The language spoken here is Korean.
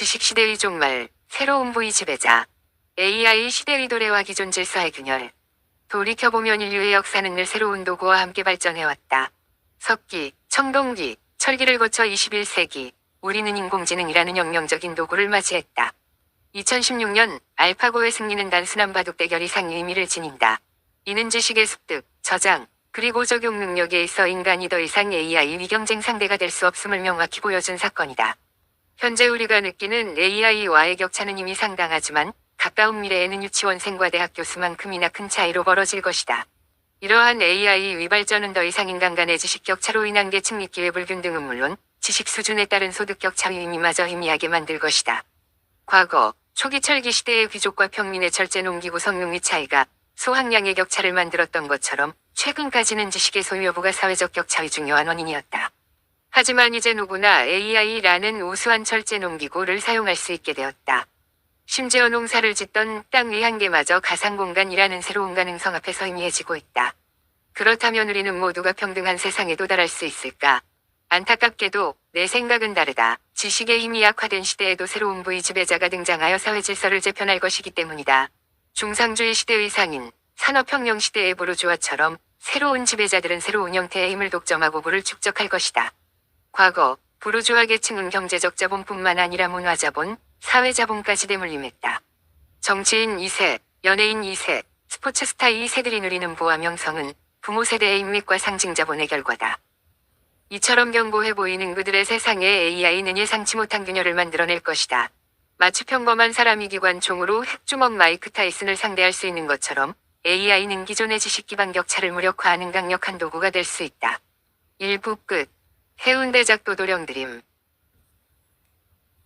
지식시대의 종말, 새로운 부의 지배자, AI 시대의 도래와 기존 질서의 균열. 돌이켜보면 인류의 역사는 늘 새로운 도구와 함께 발전해왔다. 석기, 청동기, 철기를 거쳐 21세기, 우리는 인공지능이라는 혁명적인 도구를 맞이했다. 2016년 알파고의 승리는 단순한 바둑 대결 이상 의미를 지닌다. 이는 지식의 습득, 저장, 그리고 적용 능력에 있어 인간이 더 이상 AI 위경쟁 상대가 될 수 없음을 명확히 보여준 사건이다. 현재 우리가 느끼는 AI와의 격차는 이미 상당하지만 가까운 미래에는 유치원생과 대학 교수만큼이나 큰 차이로 벌어질 것이다. 이러한 AI 위발전은 더 이상 인간 간의 지식 격차로 인한 계층 및 기회 불균등은 물론 지식 수준에 따른 소득 격차 위임이마저 희미하게 만들 것이다. 과거 초기 철기 시대의 귀족과 평민의 철제 농기구 성능 및 차이가 소학량의 격차를 만들었던 것처럼 최근까지는 지식의 소유 여부가 사회적 격차의 중요한 원인이었다. 하지만 이제 누구나 AI라는 우수한 철제 농기구를 사용할 수 있게 되었다. 심지어 농사를 짓던 땅 위 한계마저 가상공간이라는 새로운 가능성 앞에서 희미해지고 있다. 그렇다면 우리는 모두가 평등한 세상에 도달할 수 있을까? 안타깝게도 내 생각은 다르다. 지식의 힘이 약화된 시대에도 새로운 부의 지배자가 등장하여 사회 질서를 재편할 것이기 때문이다. 중상주의 시대의 상인, 산업혁명 시대의 부르주아처럼 새로운 지배자들은 새로운 형태의 힘을 독점하고 부를 축적할 것이다. 과거 부르주아 계층은 경제적 자본뿐만 아니라 문화자본, 사회자본까지 대물림했다. 정치인 2세, 연예인 2세, 스포츠 스타 2세들이 누리는 부와 명성은 부모 세대의 인맥과 상징 자본의 결과다. 이처럼 견고해 보이는 그들의 세상에 AI는 예상치 못한 균열을 만들어낼 것이다. 마치 평범한 사람이 기관총으로 핵주먹 마이크 타이슨을 상대할 수 있는 것처럼 AI는 기존의 지식 기반 격차를 무력화하는 강력한 도구가 될 수 있다. 일부 끝. 해운대 작도 도령 드림.